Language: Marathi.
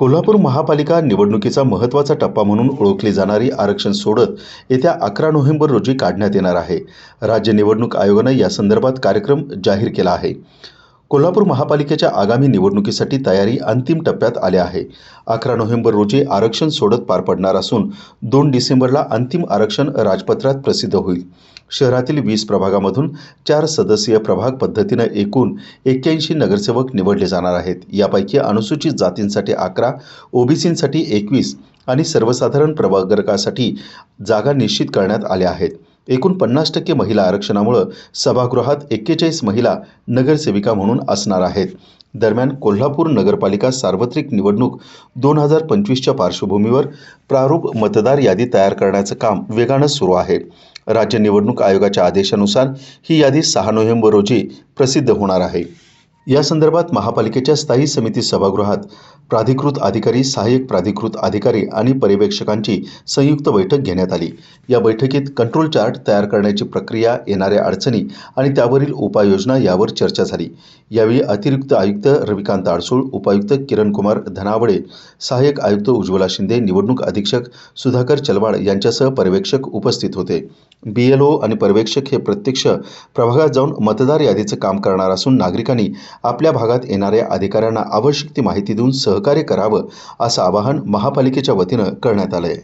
कोल्हापूर महापालिका निवडणुकीचा महत्त्वाचा टप्पा म्हणून ओळखली जाणारी आरक्षण सोडत येत्या अकरा नोव्हेंबर रोजी काढण्यात येणार आहे. राज्य निवडणूक आयोगानं या संदर्भात कार्यक्रम जाहीर केला आहे. कोल्हापूर महापालिकेच्या आगामी निवडणुकीसाठी तयारी अंतिम टप्प्यात आली आहे. अकरा नोव्हेंबर रोजी आरक्षण सोडत पार पडणार असून दोन डिसेंबरला अंतिम आरक्षण राजपत्रात प्रसिद्ध होईल. शहरातील वीस प्रभागामधून चार सदस्यीय प्रभाग पद्धतीनं एकूण एक्क्याऐंशी नगरसेवक निवडले जाणार आहेत. यापैकी अनुसूचित जातींसाठी अकरा ओबीसींसाठी एकवीस आणि सर्वसाधारण प्रवर्गासाठी जागा निश्चित करण्यात आल्या आहेत. एकूण पन्नास टक्के महिला आरक्षणामुळं सभागृहात एक्केचाळीस महिला नगरसेविका म्हणून असणार आहेत. दरम्यान कोल्हापूर नगरपालिका सार्वत्रिक निवडणूक दोन हजार पंचवीसच्या पार्श्वभूमीवर प्रारूप मतदार यादी तयार करण्याचं काम वेगानं सुरू आहे. राज्य निवडणूक आयोगाच्या आदेशानुसार ही यादी सहा नोव्हेंबर रोजी प्रसिद्ध होणार आहे. या संदर्भात महापालिकेच्या स्थायी समिती सभागृहात प्राधिकृत अधिकारी सहाय्यक प्राधिकृत अधिकारी आणि पर्यवेक्षकांची संयुक्त बैठक घेण्यात आली. या बैठकीत कंट्रोल चार्ट तयार करण्याची प्रक्रिया येणाऱ्या अडचणी आणि त्यावरील उपाययोजना यावर चर्चा झाली. यावेळी अतिरिक्त आयुक्त रविकांत अडसूळ उपायुक्त किरण कुमार धनावडे सहाय्यक आयुक्त उज्ज्वला शिंदे निवडणूक अधीक्षक सुधाकर चलवाड यांच्यासह पर्यवेक्षक उपस्थित होते. बी एल ओ आणि पर्यवेक्षक हे प्रत्यक्ष प्रभागात जाऊन मतदार यादीचं काम करणार असून नागरिकांनी आपल्या भागात येणाऱ्या अधिकाऱ्यांना आवश्यक ती माहिती देऊन सहकार्य करावं असं आवाहन महापालिकेच्या वतीनं करण्यात आलं आहे